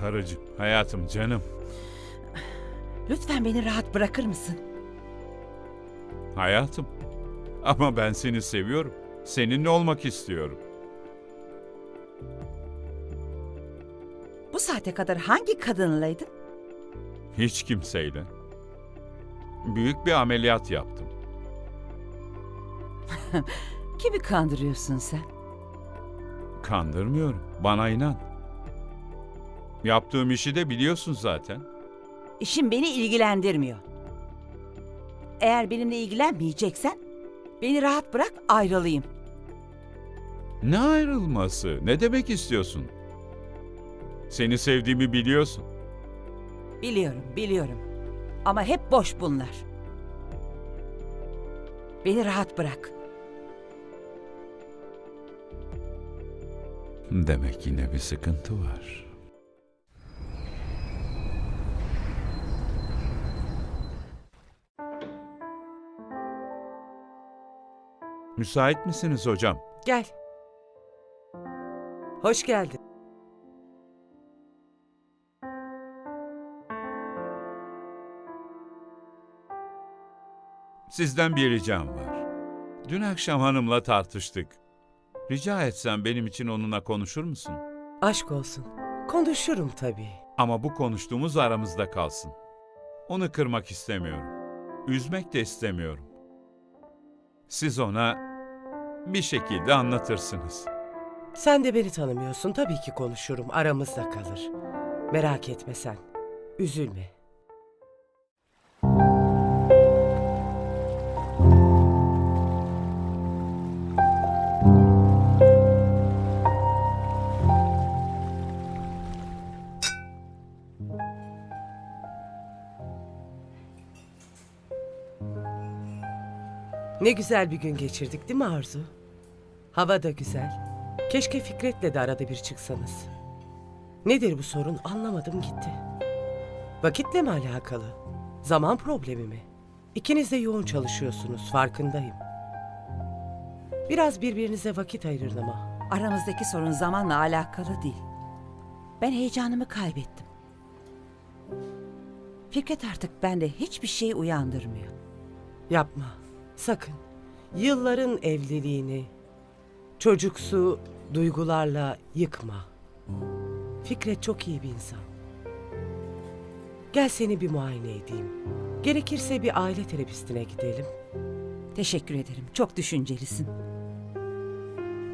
Karıcığım, hayatım, canım. Lütfen beni rahat bırakır mısın? Hayatım. Ama ben seni seviyorum. Seninle olmak istiyorum. Bu saate kadar hangi kadınlaydın? Hiç kimseyle. Büyük bir ameliyat yaptım. Kimi kandırıyorsun sen? Kandırmıyorum. Bana inan. Yaptığım işi de biliyorsun zaten. İşin beni ilgilendirmiyor. Eğer benimle ilgilenmeyeceksen beni rahat bırak ayrılayım. Ne ayrılması? Ne demek istiyorsun? Seni sevdiğimi biliyorsun. Biliyorum, biliyorum. Ama hep boş bunlar. Beni rahat bırak. Demek yine bir sıkıntı var. Müsait misiniz hocam? Gel. Hoş geldin. Sizden bir ricam var. Dün akşam hanımla tartıştık. Rica etsem benim için onunla konuşur musun? Aşk olsun. Konuşurum tabii. Ama bu konuştuğumuz aramızda kalsın. Onu kırmak istemiyorum. Üzmek de istemiyorum. Siz ona bir şekilde anlatırsınız. Sen de beni tanımıyorsun. Tabii ki konuşurum. Aramızda kalır. Merak etme sen. Üzülme. Ne güzel bir gün geçirdik değil mi Arzu? Hava da güzel. Keşke Fikret'le de arada bir çıksanız. Nedir bu sorun anlamadım gitti. Vakitle mi alakalı? Zaman problemi mi? İkiniz de yoğun çalışıyorsunuz farkındayım. Biraz birbirinize vakit ayırın ama. Aramızdaki sorun zamanla alakalı değil. Ben heyecanımı kaybettim. Fikret artık bende hiçbir şey uyandırmıyor. Yapma. Sakın. Yılların evliliğini çocuksu duygularla yıkma. Fikret çok iyi bir insan. Gel seni bir muayene edeyim. Gerekirse bir aile terapistine gidelim. Teşekkür ederim. Çok düşüncelisin.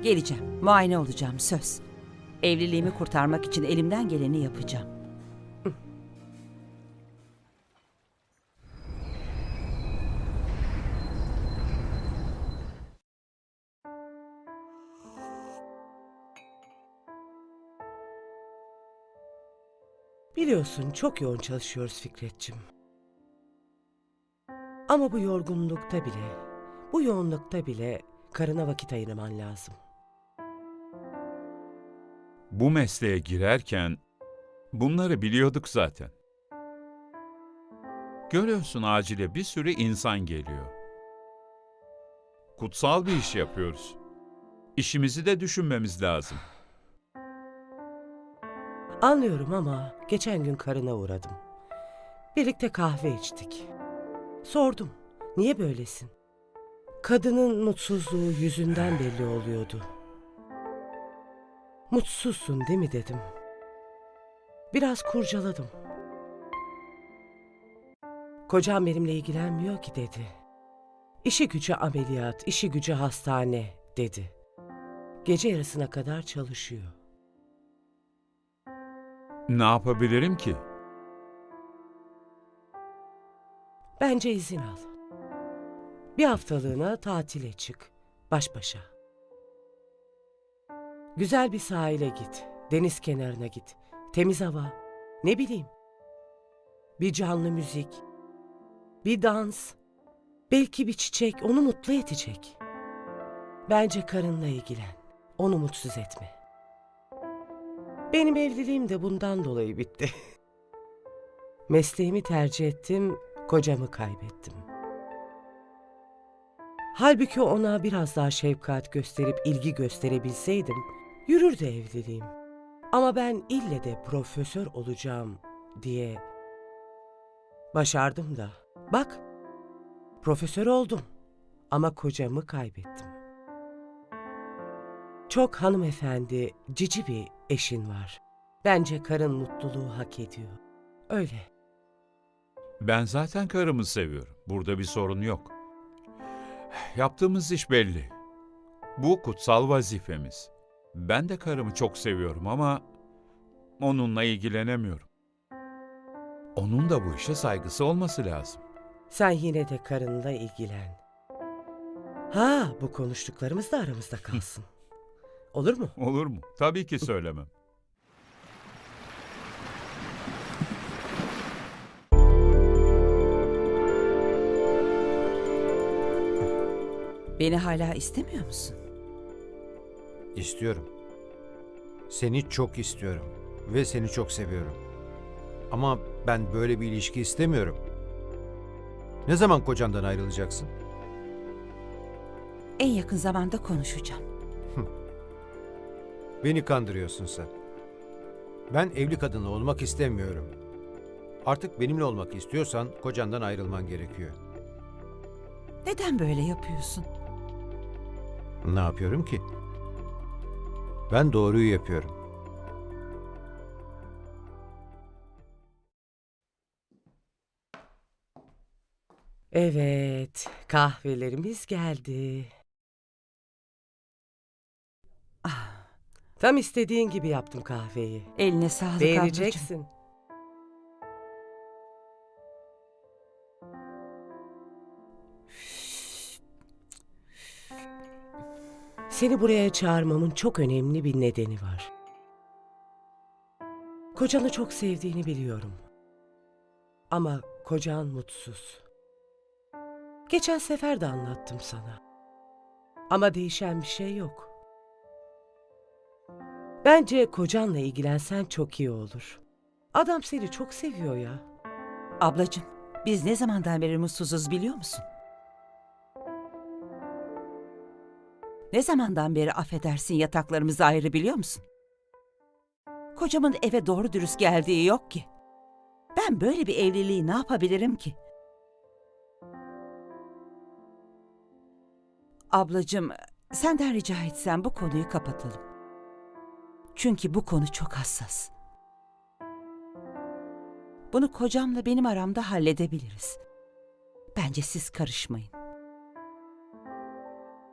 Geleceğim. Muayene olacağım söz. Evliliğimi kurtarmak için elimden geleni yapacağım. Biliyorsun çok yoğun çalışıyoruz Fikretçim. Ama bu yorgunlukta bile, bu yoğunlukta bile karına vakit ayırman lazım. Bu mesleğe girerken bunları biliyorduk zaten. Görüyorsun acile bir sürü insan geliyor. Kutsal bir iş yapıyoruz. İşimizi de düşünmemiz lazım. Anlıyorum ama geçen gün karına uğradım. Birlikte kahve içtik. Sordum, niye böylesin? Kadının mutsuzluğu yüzünden belli oluyordu. Mutsuzsun değil mi dedim. Biraz kurcaladım. Kocam benimle ilgilenmiyor ki dedi. İşi gücü ameliyat, işi gücü hastane dedi. Gece yarısına kadar çalışıyor. Ne yapabilirim ki? Bence izin al. Bir haftalığına tatile çık. Baş başa. Güzel bir sahile git. Deniz kenarına git. Temiz hava. Ne bileyim. Bir canlı müzik. Bir dans. Belki bir çiçek onu mutlu edecek. Bence karınla ilgilen. Onu mutsuz etme. Benim evliliğim de bundan dolayı bitti. Mesleğimi tercih ettim, kocamı kaybettim. Halbuki ona biraz daha şefkat gösterip ilgi gösterebilseydim, yürürdü evliliğim. Ama ben ille de profesör olacağım diye başardım da. Bak, profesör oldum ama kocamı kaybettim. Çok hanımefendi, cici bir eşin var. Bence karın mutluluğu hak ediyor. Öyle. Ben zaten karımı seviyorum. Burada bir sorun yok. Yaptığımız iş belli. Bu kutsal vazifemiz. Ben de karımı çok seviyorum ama onunla ilgilenemiyorum. Onun da bu işe saygısı olması lazım. Sen yine de karınla ilgilen. Ha, bu konuştuklarımız da aramızda kalsın. Olur mu? Olur mu? Tabii ki söylemem. Beni hala istemiyor musun? İstiyorum. Seni çok istiyorum ve seni çok seviyorum. Ama ben böyle bir ilişki istemiyorum. Ne zaman kocandan ayrılacaksın? En yakın zamanda konuşacağım. Beni kandırıyorsun sen. Ben evli kadınla olmak istemiyorum. Artık benimle olmak istiyorsan kocandan ayrılman gerekiyor. Neden böyle yapıyorsun? Ne yapıyorum ki? Ben doğruyu yapıyorum. Evet, kahvelerimiz geldi. Tam istediğin gibi yaptım kahveyi. eline sağlık ablacığım. Beğeneceksin. Seni buraya çağırmamın çok önemli bir nedeni var. Kocanı çok sevdiğini biliyorum. Ama kocan mutsuz. Geçen sefer de anlattım sana. Ama değişen bir şey yok. Bence kocanla ilgilensen çok iyi olur. Adam seni çok seviyor ya. Ablacığım, biz ne zamandan beri mutsuzuz biliyor musun? Ne zamandan beri affedersin yataklarımız ayrı biliyor musun? Kocamın eve doğru dürüst geldiği yok ki. Ben böyle bir evliliği ne yapabilirim ki? Ablacığım, senden rica etsem bu konuyu kapatalım. Çünkü bu konu çok hassas. Bunu kocamla benim aramda halledebiliriz. Bence siz karışmayın.